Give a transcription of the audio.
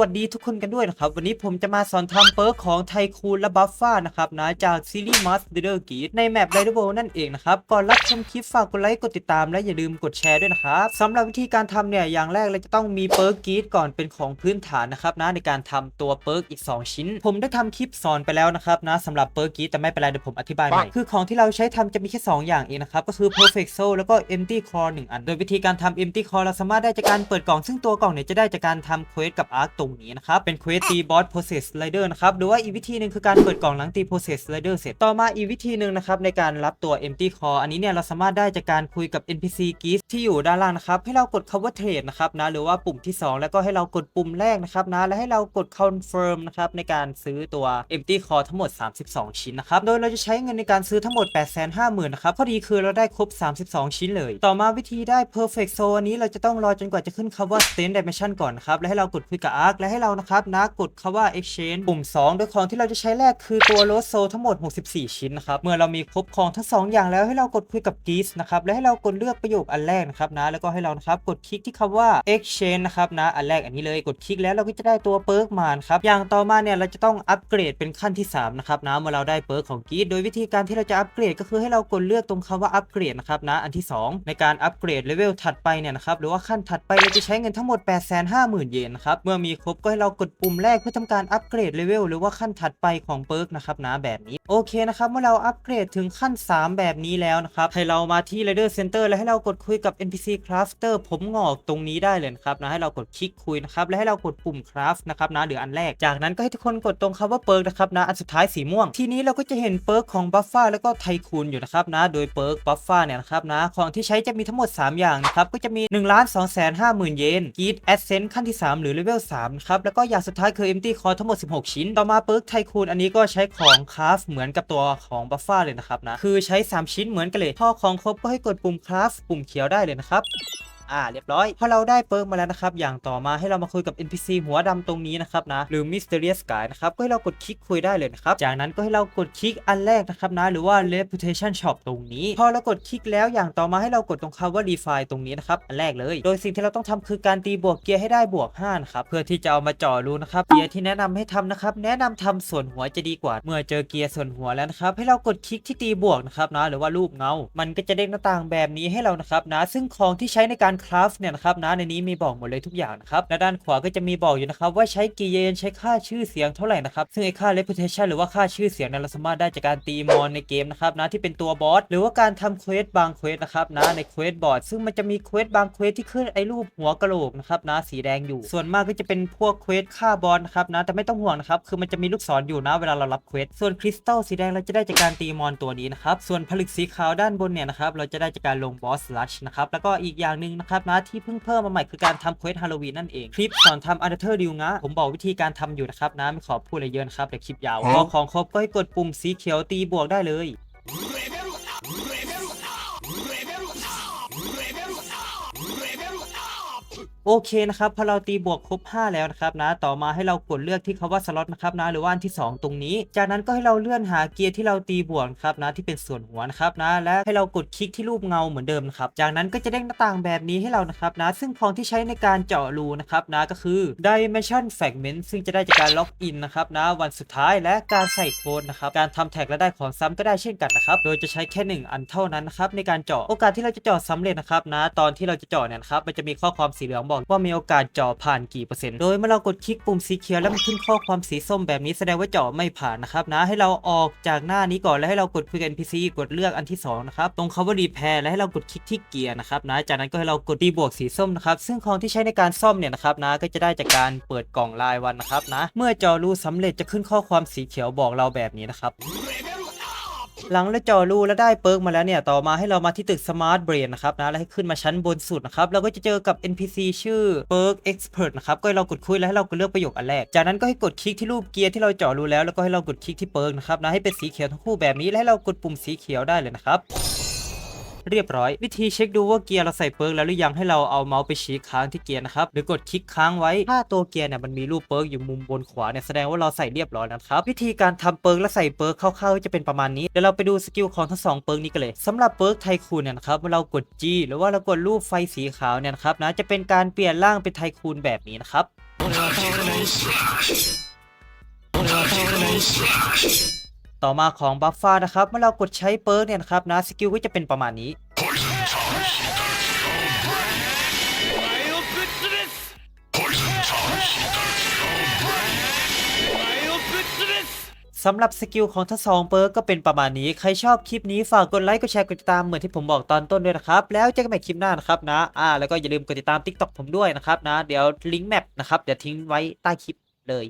วัสดีทุกคนกันด้วยนะครับ วันนี้ผมจะมาสอนทำเปิร์กของไทคูนและบัฟฟ้านะครับนะจากซีรีส์มัสเดอร์กีในแมปไรเดอร์โบนั่นเองนะครับ ก่อนรับชมคลิปฝากกดไลค์กดติดตามและอย่าลืมกดแชร์ด้วยนะครับสำหรับวิธีการทำเนี่ยอย่างแรกเราจะต้องมีเปิร์กกีดก่อนเป็นของพื้นฐานนะครับนะในการทำตัวเปิร์กอีก 2 ชิ้น ผมได้ทำคลิปสอนไปแล้วนะครับนะสำหรับเปิร์กกีดแต่ไม่เป็นไรเดี๋ยวผมอธิบายใหม่คือของที่เราใช้ทำจะมีแค่สองอย่างเองนะครับก็คือ perfect soul แล้วก็ empty core หนึ่งอัน โดยวิธีการทำ empty core เราสามารถได้จากการเปิดกล่องซึ่งตัวกล่องเนี่ยจะได้จากการทำเควสกับ arc ตรงนี้นะครับเป็นเควสตีบอส process slider นะครับหรือว่าอีกวิธีหนึ่งคือการเปิดกล่องหลังตี process slider เสร็จต่อมาอีกวิธีหนึ่งนะครับในการรับตัว empty core อันนี้เนี่ยเราสามารถได้จากการคุยกับ npc geese ที่อยู่ด้านล่างนะครับให้เรากดคำว่า trade นะครับนะหรือว่าปุ่มที่ 2 แล้วก็ให้เรากดปุ่มแรกนะครับนะและให้เรากด confirm นะครับในการซื้อตัว empty core ทั้งหมด 32 ชิ้นนะครับโดยเราจะใช้เงินในการซื้อทั้งหมด 850,000นะครับข้อดีคือเราได้ครบ 32 ชิ้นเลย ต่อมาวิธีได้ perfect zone อันนี้เราจะต้องรอจนกว่าจะขึ้นคำว่า stand dimension ก่อนนะครับและให้เรากดคุยกับ arc และให้เรานะครับนะกดคำว่า exchange ปุ่ม 2 โดยของที่เราจะใช้แรกคือตัว load soul ทั้งหมด 64 ชิ้นนะครับเมื่อเรามีครบของทั้ง 2 อย่างแล้วให้เรากดคุยกับ geese นะครับและให้เรากดเลือกประโยคอันแรกนะครับนะแล้วก็ให้เรานะครับกดคลิกที่คำว่า exchange นะครับนะอันแรกอันนี้เลยกดคลิกแล้วเราก็จะได้ตัวเปิร์กมานครับอย่างต่อมาเนี่ยเราจะต้องอัปเกรดเป็นขั้นที่3นะครับนะเมื่อเราได้เปิร์กของ geese โดยวิธีการที่เราจะอัปเกรดก็คือให้เรากดเลือกตรงคำว่าอัปเกรดนะครับนะอันที่ 2 ในการอัปเกรดเลเวลถัดไปเนี่ยนะครับหรือว่าขั้นถัดไปเราจะใช้เงินทั้งหมด 850,000 เยนนะครับเมื่อมีครบก็ให้เรากดปุ่มแรกเพื่อทำการอัปเกรดเลเวลหรือว่าขั้นถัดไปของเปิร์กนะครับนะแบบนี้โอเคนะครับเมื่อเราอัปเกรดถึงขั้น 3 แบบนี้แล้วนะครับให้เรามาที่ Rider Center แล้วให้เรากดคุยกับ NPC Crafter ผมงอกตรงนี้ได้เลยนะครับนะให้เรากดคลิกคุยนะครับและให้เรากดปุ่ม craft นะครับนะหรืออันแรกจากนั้นก็ให้ทุกคนกดตรงคำว่าเปิร์กนะครับนะอันสุดท้ายสีม่วง ทีนี้เราก็จะเห็นเปิร์กของบัฟฟ้าแล้วก็ไทคูนอยู่นะครับนะโดยเปิร์กบัฟฟ้าเนี่ยนะครับนะของที่ใช้จะมีทั้งหมด 3 อย่างนะครับก็จะมี1 2 5 0 0 0 0เยนกีดแอสเซนต์ขั้นที่ 3 หรือเลเวล3ครับ แล้วก็อย่างสุดท้ายคือ empty core ทั้งหมด 16 ชิ้น ต่อมาเปิร์กไทคูนอันนี้ก็ใช้ของคราฟเหมือนกับตัวของบัฟฟ้าเลยนะครับนะ คือใช้ 3 ชิ้นเหมือนกันเลย พอของครบก็ให้กดปุ่มคราฟปุ่มเขียวได้เลยนะครับ อ่าเรียบร้อยพอเราได้เปิร์กมาแล้วนะครับ อย่างต่อมาให้เรามาคุยกับ NPC หัวดำตรงนี้นะครับนะหรือ Mysterious Guy นะครับก็ให้เรากดคลิกคุยได้เลยนะครับจากนั้นก็ให้เรากดคลิกอันแรกนะครับนะหรือว่า Reputation Shop ตรงนี้ พอเรากดคลิกแล้วอย่างต่อมาให้เรากดตรงคำว่า Define ตรงนี้นะครับอันแรกเลย โดยสิ่งที่เราต้องทำคือการตีบวกเกียร์ให้ได้บวก5นะครับเพื่อที่จะเอามาเจ่อรูนะครับเกียร์ที่แนะนำให้ทำนะครับแนะนำทำส่วนหัวจะดีกว่า เมื่อเจอเกียร์ส่วนหัวแล้วนะครับให้เรากดคลิกที่ตีบวกนะครับนะหรือว่ารูปเงา มันก็จะเด้งหน้าต่างแบบนี้ให้เรานะครับนะซึ่งของที่ใช้ในการคราฟเนี่ยนะครับนะในนี้มีบอกหมดเลยทุกอย่างนะครับและด้านขวาก็จะมีบอกอยู่นะครับว่าใช้กี่เยนใช้ค่าชื่อเสียงเท่าไหร่นะครับซึ่งไอ้ค่า reputation หรือว่าค่าชื่อเสียงนั้นเราสามารถได้จากการตีมอนในเกมนะครับนะที่เป็นตัวบอสหรือว่าการทำเควสบางเควสนะครับนะในเควสบอร์ดซึ่งมันจะมีเควสบางเควสที่ขึ้นไอ้รูปหัวกะโหลกนะครับนะสีแดงอยู่ ส่วนมากก็จะเป็นพวกเควสฆ่าบอสนะครับนะแต่ไม่ต้องห่วงนะครับคือมันจะมีลูกศรอยู่นะเวลาเรารับเควสส่วนคริสตัลสีแดงเราจะได้จากการตีมอนตัวนี้นะครับส่วนผลึกสีขาวด้านบนเนี่ยนะครับเราจะได้จากการลงบอสลัชนะครับแล้วก็อีกอย่างหนึ่งนะครับนะที่เพิ่งเพิ่มมาใหม่คือการทำเควสฮาโลวีนนั่นเองคลิปสอนทำอันเดอร์ดิวงะผมบอกวิธีการทำอยู่นะครับนะไม่ขอพูดอะไรเยอะนะครับเดี๋ยวคลิปยาวพอของครบก็ให้กดปุ่มสีเขียวตีบวกได้เลย โอเคนะครับพอเราตีบวกครบ 5 แล้วนะครับนะ ต่อมาให้เรากดเลือกที่คำว่าสล็อตนะครับนะหรือว่าอันที่ 2 ตรงนี้ จากนั้นก็ให้เราเลื่อนหาเกียร์ที่เราตีบวกนะครับนะที่เป็นส่วนหัวนะครับนะและให้เรากดคลิกที่รูปเงาเหมือนเดิมนะครับจากนั้นก็จะเด้งหน้าต่างแบบนี้ให้เรานะครับนะ ซึ่งของที่ใช้ในการเจาะรูนะครับนะก็คือ Dimension Fragment ซึ่งจะได้จากการล็อกอินนะครับนะวันสุดท้ายและการใส่โค้ดนะครับการทำแท็กและได้ของซ้ำก็ได้เช่นกันนะครับโดยจะใช้แค่ 1 อันเท่านั้นนะครับในการเจาะโอกาสที่เราจะเจาะสำเร็จนะครับนะตอนที่เราจะเจาะเนี่ยครับมันจะมีข้อความสีเหลืองบอกว่ามีโอกาสเจาะผ่านกี่เปอร์เซ็นต์ โดยเมื่อเรากดคลิกปุ่มสีเขียวแล้วมันขึ้นข้อความสีส้มแบบนี้แสดงว่าเจาะไม่ผ่านนะครับนะ ให้เราออกจากหน้านี้ก่อนแล้วให้เรากดคุยกับ NPC กดเลือกอันที่2นะครับ ตรงคำว่ารีแพร์และให้เรากดคลิกที่เกียร์นะครับนะ จากนั้นก็ให้เรากดตีบวกสีส้มนะครับ ซึ่งของที่ใช้ในการซ่อมเนี่ยนะครับนะ ก็จะได้จากการเปิดกล่องรายวันนะครับนะ เมื่อเจาะรูสำเร็จจะขึ้นข้อความสีเขียวบอกเราแบบนี้นะครับ หลังและจอรูแล้วได้เปิร์กมาแล้วเนี่ย ต่อมาให้เรามาที่ตึก Smart Brain นะครับนะแล้วให้ขึ้นมาชั้นบนสุดนะครับเราก็จะเจอกับ NPC ชื่อ Perk Expert นะครับก็ให้เรากดคุยแล้วให้เรากดเลือกประโยคอันแรก จากนั้นก็ให้กดคลิกที่รูปเกียร์ที่เราเจาะรูแล้วแล้วก็ให้เรากดคลิกที่เปิร์กนะครับนะให้เป็นสีเขียวทั้งคู่แบบนี้แล้วให้เรากดปุ่มสีเขียวได้เลยนะครับ เรียบร้อย วิธีเช็คดูว่าเกียร์เราใส่เปิร์กแล้วหรือยังให้เราเอาเมาส์ไปชี้ค้างที่เกียร์นะครับหรือกดคลิกค้างไว้ถ้าตัวเกียร์เนี่ยมันมีรูปเปิร์กอยู่มุมบนขวาเนี่ยแสดงว่าเราใส่เรียบร้อยนะครับวิธีการทำเปิร์กและใส่เปิร์กคร่าวๆจะเป็นประมาณนี้เดี๋ยวเราไปดูสกิลของทั้งสองเปิร์กนี้กันเลยสำหรับเปิร์กไทคูนเนี่ยนะครับเมื่อเรากด G หรือว่าเรากดรูปไฟสีขาวเนี่ยนะครับนะจะเป็นการเปลี่ยนร่างเป็นไทคูนแบบนี้นะครับ 俺は倒れない ต่อมาของบัฟฟ้านะครับ เมื่อเรากดใช้เปิร์กเนี่ยนะครับนะสกิลก็จะเป็นประมาณนี้ สำหรับสกิลของทั้งสองเปิร์กก็เป็นประมาณนี้ ใครชอบคลิปนี้ฝากกดไลค์ กดแชร์ กดติดตามเหมือนที่ผมบอกตอนต้นด้วยนะครับ แล้วเจอกันใหม่คลิปหน้านะครับนะ อ่า แล้วก็อย่าลืมกดติดตาม TikTok ผมด้วยนะครับนะ เดี๋ยวลิงก์แมปนะครับ เดี๋ยวทิ้งไว้ใต้คลิปเลย